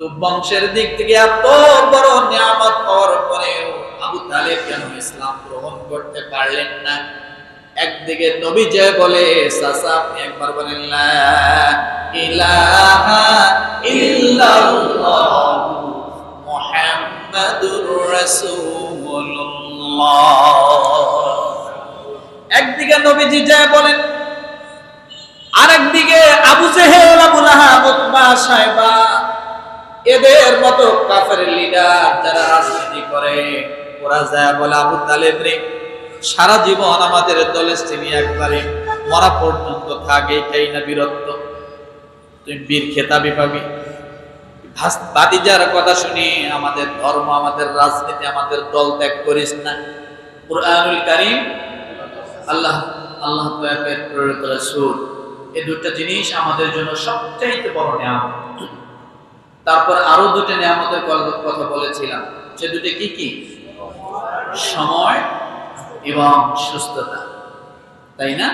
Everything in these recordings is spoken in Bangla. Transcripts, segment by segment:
বংশের দিক থেকে এত বড় নিয়ামত পাওয়ার পরেও আবু তালেব কেন ইসলাম গ্রহণ করতে পারলেন না? একদিকে নবী যে বলে সাসা একবার বলেন একদিকে নবীজি যা বলেন, আরেকদিকে Abu Jahl, Abu Lahab Utba সাহেবা এদের মতো কাফের লিডার যারা রাজনীতি করে, ওরা যায় বলে আবু তালেব রে, সারা জীবন আমাদের দলে একবারে মরা পর্যন্ত থাকে, এটাই না বীরত্ব? তুই বীর খেতাবি পাবি। বাদিজার কথা শুনি আমাদের ধর্ম, আমাদের রাজনীতি, আমাদের দল ত্যাগ করিস না। কুরআনুল কারীম, আল্লাহ আল্লাহ প্রেরিত রাসূল এই দুটো জিনিস আমাদের জন্য সবচাইতে বড় নিয়ামত। তারপর আরও দুটো নিয়ামতের কথা বলেছিলাম। সে দুটো কি কি? সময় এবং সুস্থতা। তাই না?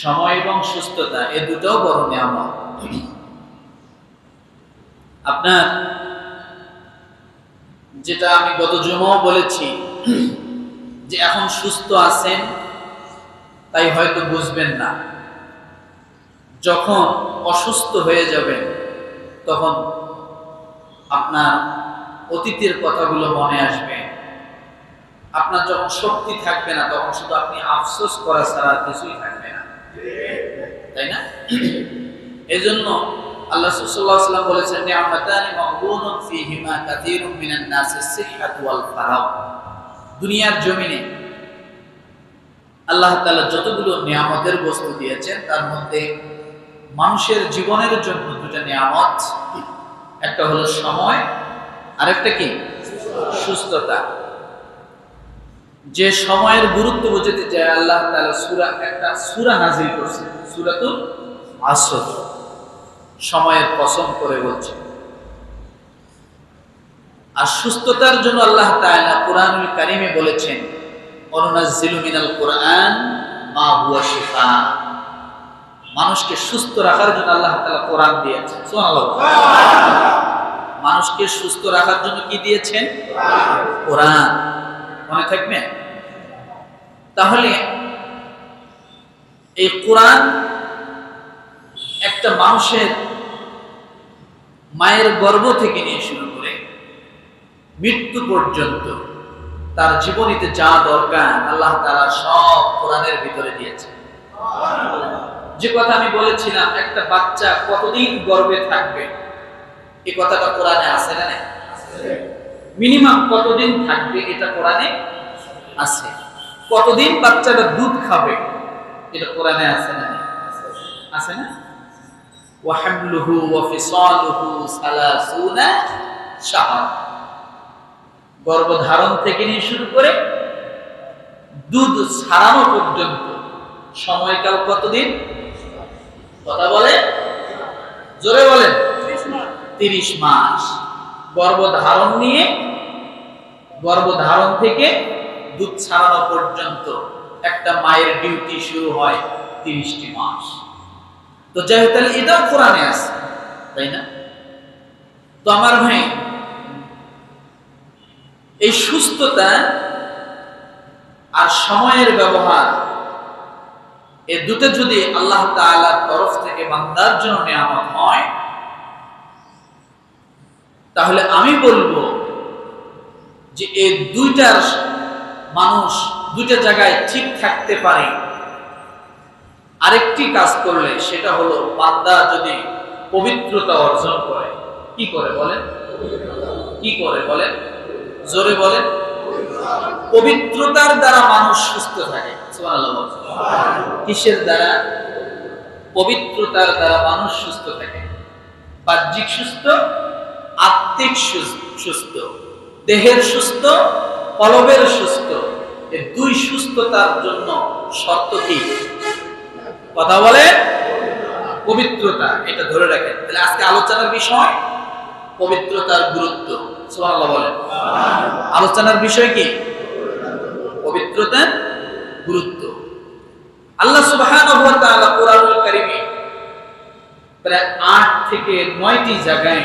সময় এবং সুস্থতা, এ দুটোও বড় নিয়ামত। আপনার যেটা আমি গত জমাও বলেছি, যে এখন সুস্থ আছেন, তাই হয়তো বুঝবেন না। যখন অসুস্থ হয়ে যাবেন তখন আপনার অতীতের কথাগুলো মনে আসবে। আপনার যখন শক্তি থাকবে না, তখন শুধু আপনি আফসোস করা ছাড়া কিছুই থাকবে না। তাই না? এই জন্য আল্লাহ সাল্লাল্লাহু বলেছেন দুনিয়ার জমিনে আল্লাহ তাআলা যতগুলো নিয়ামতের বস্তু দিয়েছেন, তার মধ্যে মানুষের জীবনের জন্য দুটো নিয়ামত। একটা হলো সময়, আরেকটা কি? সুস্থতা। যে সময়ের গুরুত্ব বুঝতে চায় আল্লাহ তাআলা সূরা, একটা সূরা নাজিল করছেন সূরাতুল আসর। সময়ের কসম করে বলছে। আর সুস্থতার জন্য আল্লাহ তাআলা কোরআনুল কারিমে বলেছেন, অনুনাজ্জিলু মিনাল কোরআন মা হুয়া শিফা। মানুষকে সুস্থ রাখার জন্য আল্লাহ তাআলা কোরআন দিয়েছেন। মানুষকে সুস্থ রাখার জন্য কি দিয়েছেন? কোরআন। মনে থাকবে? তাহলে এই কোরআন একটা মানুষের মায়ের গর্ভ থেকে নিয়ে শুরু করে মৃত্যু পর্যন্ত তার জীবনীতে যা দরকার আল্লাহ তারা সব কোরআনের ভিতরে দিয়েছে যে কথা আমি বলেছিলাম, একটা বাচ্চা কতদিন গর্ভে থাকবে? এই কথাটা কোরআনে আছে না মিনিমাম কতদিন থাকবে এটা কোরআনে আছে। কতদিন বাচ্চাটা দুধ খাবে এটা কোরআনে আছে না আছে না? ওয়াহামলুহু ওয়া ফিসালুহু সালাসুনা শাহর। গর্ভধারণ থেকে নিয়ে শুরু করে দুধ ছাড়ানো পর্যন্ত সময়কাল কতদিন? কথা বলে জোরে বলেন। তিরিশ মাস। গর্ভধারণ নিয়ে গর্ভধারণ থেকে দুধ ছাড়ানো পর্যন্ত একটা মায়ের ডিউটি শুরু হয় তিরিশটি মাস। তো যাই তাহলে এটাও কোরআনে আছে, তাই না? তো আমার ভাই, এই সুস্থতা আর সময়ের ব্যবহার এ দুটো যদি আল্লাহ তাআলার তরফ থেকে বান্দার জন্য নিয়ামত হয়, তাহলে আমি বলব যে এই দুইটার মানুষ দুইটা জায়গায় ঠিক থাকতে পারে। আরেকটি কাজ করলে সেটা হলো বান্দা যদি পবিত্রতা অর্জন করে, কি করে বলেন? কি করে বলেন? জোরে বলেন। পবিত্রতার দ্বারা মানুষ সুস্থ থাকে। কিসের দ্বারা? পবিত্রতার দ্বারা মানুষ সুস্থ থাকে। বাহ্যিক সুস্থ, আত্মিক সুস্থ দেহের সুস্থ, কলবের সুস্থ। দুই সুস্থতার জন্য শর্ত কি? কথা বলে? পবিত্রতা, এটা ধরে রাখেন। তাহলে আজকে আলোচনার বিষয় পবিত্রতার গুরুত্ব। বলেন। আলোচনার বিষয় কি? পবিত্রতার গুরুত্ব আল্লাহ সুবহানাহু ওয়া তাআলা কোরআনুল কারীমে প্রায় আট থেকে নয়টি জায়গায়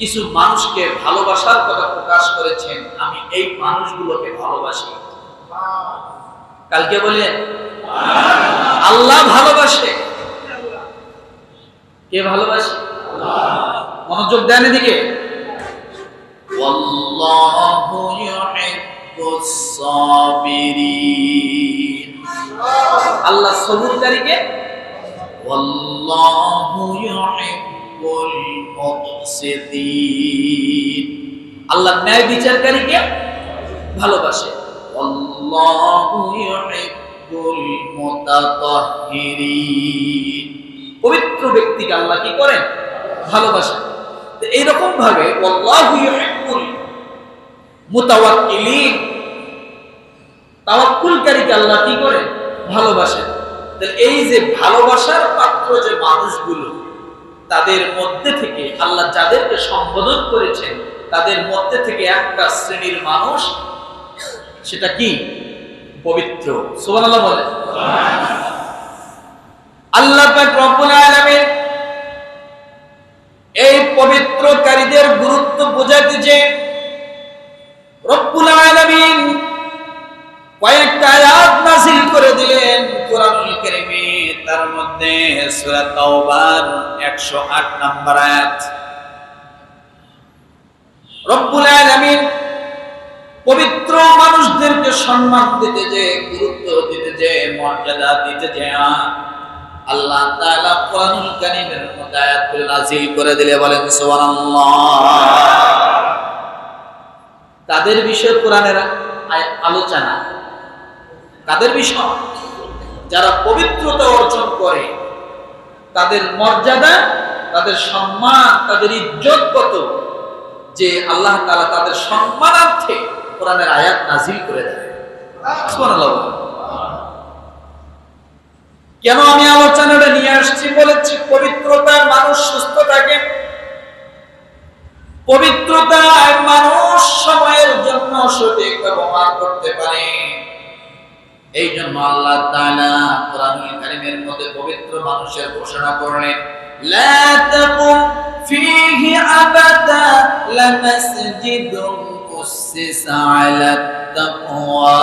কিছু মানুষকে ভালোবাসার কথা প্রকাশ করেছেন আমি এই মানুষগুলোকে ভালোবাসি কালকে বলেন আল্লাহ ভালোবাসে কে ভালোবাসে মনোযোগ দেন এদিকে والله يحب الصابرين আল্লাহ সবুরকারীকে আল্লাহ ন্যায় বিচারকারীকে ভালোবাসে। পবিত্র ব্যক্তিকে আল্লাহ কি করেন? ভালোবাসে। এইরকম ভাবে মোতাওয়াক্কিলিন তাওয়াক্কুলকারীকে আল্লাহ কি করেন ভালোবাসেন। তাহলে এই যে ভালোবাসার পাত্র যে মানুষগুলো, তাদের মধ্যে থেকে আল্লাহ যাদেরকে সম্বোধন করেছেন, তাদের মধ্যে থেকে একটা শ্রেণির মানুষ, সেটা কি? পবিত্র। সুবহানাল্লাহ বলে আল্লাহ রব্বুল এই পবিত্রকারীদের গুরুত্ব বোঝাতে যে রব্বুল আলামিন কয়েকটা আয়াত নাযিল দিলেন, কোরআনুল তার মধ্যে সূরা তাওবার 108 নম্বর আয়াত। রব্বুল আলামিন পবিত্র মানুষদেরকে সম্মান দিতে যে, গুরুত্ব দিতে যে, মর্যাদা দিতে যে, আল্লাহ তাআলা কোরআনুল কারীমের মধ্যে নাযিল করে দিলে বলেন, সুবহানাল্লাহ। তাদের বিষয়ে কোরআনের আলোচনা কাদের বিষয়, যারা পবিত্রতা অর্জন করে, তাদের মর্যাদা, তাদের সম্মান, তাদের ইজ্জত কত? যে আল্লাহ তাআলা তাদের সম্মানার্থে কোরআনের আয়াত নাজিল করে দেয়। কেন আমি আলোচনাটা নিয়ে আসছি বলেছি পবিত্রতায় মানুষ সুস্থ থাকে। পবিত্রতায় মানুষ সময়ের জন্য সঠিক ব্যবহার করতে পারে। এই জন্য আল্লাহ তাআলা কোরআনুল কারীমের মধ্যে পবিত্র মানুষের ঘোষণা করলেন লা তাকুম ফীহি আবাদা লামাসজিদুন উসসিসা আলা তাকওয়া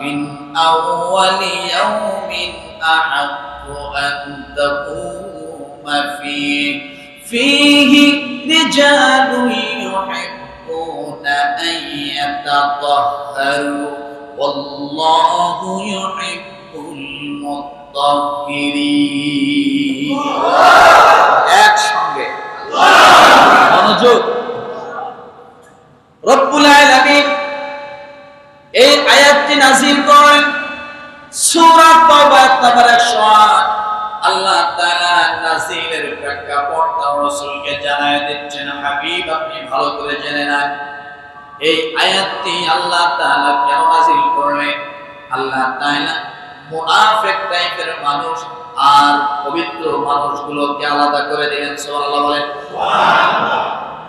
মিন আউওয়ালি ইয়াউমিন আহাক্কু আন তাকুমা ফীহি فيه رجال يحبون أن يتطهروا والله يحب المطهرين একসঙ্গে মনোযোগ রব্বুল আলামিন এই আয়াতটি নাযিল করেন সূরা তাওবা নম্বর এই আয়াতটি আল্লাহ তাআলা কেন নাযিল করলেন? আল্লাহ তাআলা মুনাফিক টাইপের মানুষ আর পবিত্র মানুষগুলোকে আলাদা করে দিলেন, সুবহানাল্লাহ বলেন।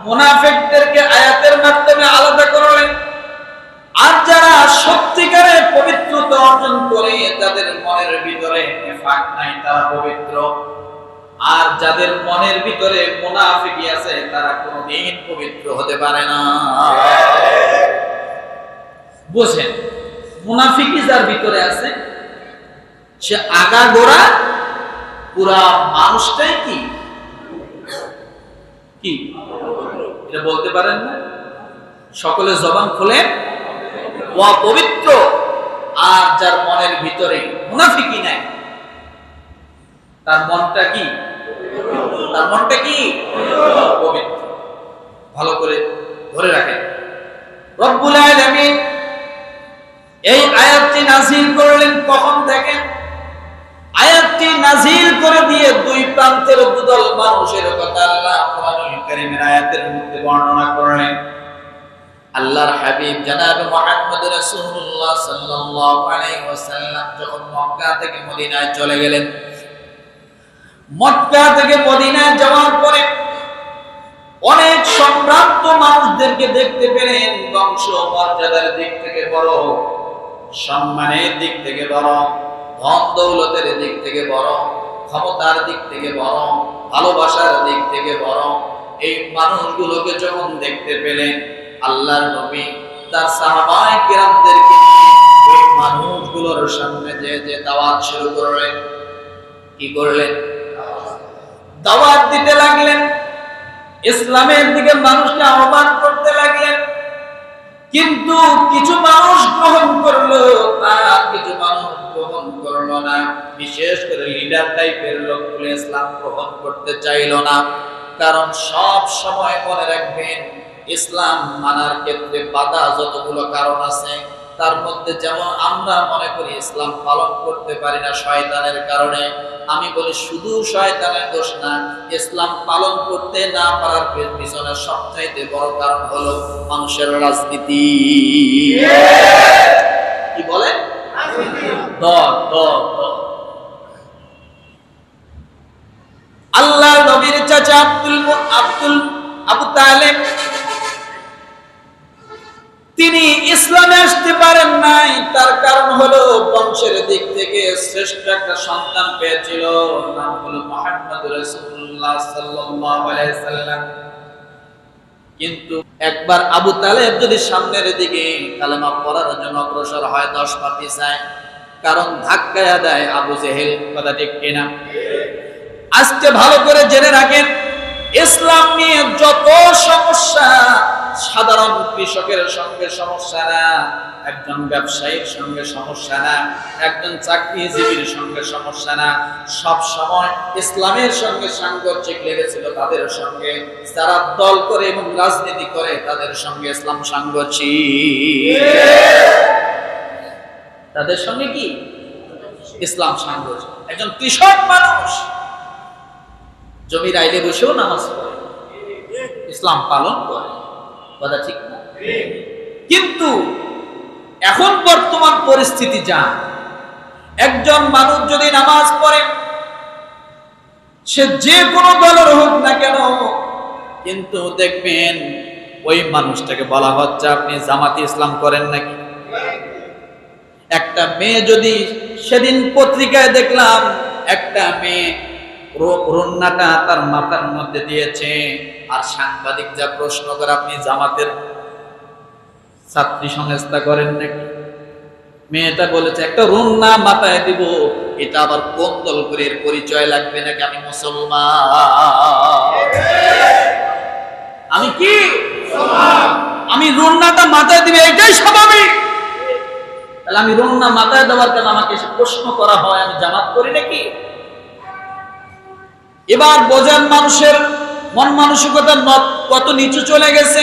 মুনাফিকদেরকে আয়াতের মাধ্যমে আলাদা করলেন। আর যারা সত্যিকারে পবিত্রতা অর্জন করে তাদের মনের ভিতরে নেফাক নাই, তারা পবিত্র। আর যাদের মনের ভিতরে মুনাফিকি আছে, তারা কোনোদিন পবিত্র হতে পারে না। বুঝেন, মুনাফিকি যার ভিতরে আছে, সে আগা গোড়া পুরা মানুষটাই কি? কি? এটা বলতে পারেন না? সকলে জবান খোলেন ও পবিত্র আর যার মনের ভিতরে মুনাফিকি নাই, তার মনটা কি? তার মনটা কি? পবিত্র। ভালো করে ধরে রাখেন। রব্বুল আলামিন এই আয়াতটি নাযিল করলেন কখন থেকে? আয়াতটি নাযিল করে দিয়ে দুই প্রান্তের দুদল মানুষের কথা আল্লাহ কোরআনুল কারীমের আয়াতের মধ্যে বর্ণনা করলেন। আল্লাহর হাবিব জনাব মুহাম্মদ রাসূলুল্লাহ সাল্লাল্লাহু আলাইহি ওয়াসাল্লাম যখন মক্কা থেকে মদিনায় চলে গেলেন মক্কা থেকে মদিনায় যাওয়ার পরে অনেক সম্ভ্রান্ত মানুষদেরকে দেখতে পেলেন বংশ মর্যাদার দিক থেকে বড়, সম্মানের দিক থেকে বড়, ধন দৌলতের দিক থেকে বড়, ক্ষমতার দিক থেকে বড়, ভালোবাসার দিক থেকে বড়। এই মানুষগুলোকে যখন দেখতে পেলেন, আল্লাহর নবী তার সাহাবায়ে কিরামদেরকে ওই মানুষগুলোর সামনে যে যে দাওয়াত শুরু করলেন, কি করলেন? দাওয়াত দিতে লাগলেন। ইসলামের দিকে মানুষকে আহ্বান করতে লাগলেন। কিন্তু কিছু মানুষ গ্রহণ করল, আর কিছু মানুষ গ্রহণ করল না। বিশেষ করে লিডার টাইপের লোকগুলো ইসলাম গ্রহণ করতে চাইলো না। কারণ সব সময় মনে রাখবেন, ইসলাম মানার ক্ষেত্রে বাধা যতগুলো কারণ আছে তার মধ্যে যেমন আমরা মনে করি ইসলাম পালন করতে পারি না শয়তানের কারণে, আমি বলি শুধু শয়তানের দোষ না, ইসলাম পালন করতে না পারার পিছনে সবচাইতে বড় কারণ হলো মানুষের রাজনীতি। কি বলে? আল্লাহ নবীর চাচা আব্দুল আব্দুল আবু তালেব তিনি ইসলামে আসতে পারেন নাই, তার কারণ হলো বংশের দিক থেকে শ্রেষ্ঠ একটা সন্তান পেয়েছিল, নাম হলো মোহাম্মদ রাসূলুল্লাহ সাল্লাল্লাহু আলাইহি সাল্লাম। কিন্তু একবার আবু তালেব যদি সামনের দিকে কালেমা পড়ার জন্য অগ্রসর হয়, দশ পা পিছায়, কারণ ধাক্কায়া দেয় আবু জেহেল, কথা ঠিক কিনা? আজকে ভালো করে জেনে রাখেন, ইসলাম নিয়ে যত সমস্যা সাধারণ কৃষকের সঙ্গে সমস্যা না। একজন ব্যবসায়ীর সঙ্গে সমস্যা না। একজন চাকরিজীবীর সঙ্গে সমস্যা না। সব সময় ইসলামের সঙ্গে সাংঘর্ষিক লেগেছিল তাদের সঙ্গে। যারা দল করে এবং রাজনীতি করে, তাদের সঙ্গে ইসলাম সাংঘর্ষিক। তাদের সঙ্গে কি? ইসলাম সাংঘর্ষিক। একজন কৃষক মানুষ। জমির আইলে বসেও নামাজ পড়ে। ইসলাম পালন করে। কথা ঠিক না। কিন্তু এখন বর্তমান পরিস্থিতি যা, একজন মানুষ যদি নামাজ পড়ে, সে যে কোনো দলের হোক না কেন, কিন্তু দেখবেন ওই মানুষটাকে বলা হচ্ছে, আপনি জামাতি ইসলাম করেন নাকি? একটা মেয়ে যদি সেদিন পত্রিকায় দেখলাম, একটা মেয়ে রো- রন্নাটা তার মাথার মধ্যে দিয়েছে। আর সাংবাদিক যা প্রশ্ন করে, আপনি জামাতের ছাত্রী সংস্থা করেন নাকি? মেয়েটা বলেছে, একটা রন্না মাথায় দিব। এটা আবার কোন দল করে এর পরিচয় লাগবে নাকি? আমি মুসলমান। আমি কি? আমি রন্নাটা মাথায় দিবে, এটাই স্বাভাবিক। তাহলে আমি রন্না মাথায় দেওয়ার কেন আমাকে প্রশ্ন করা হয়, আমি জামাত করি নাকি? এবার বোঝেন মানুষের মন মানসিকতা কত নিচু চলে গেছে।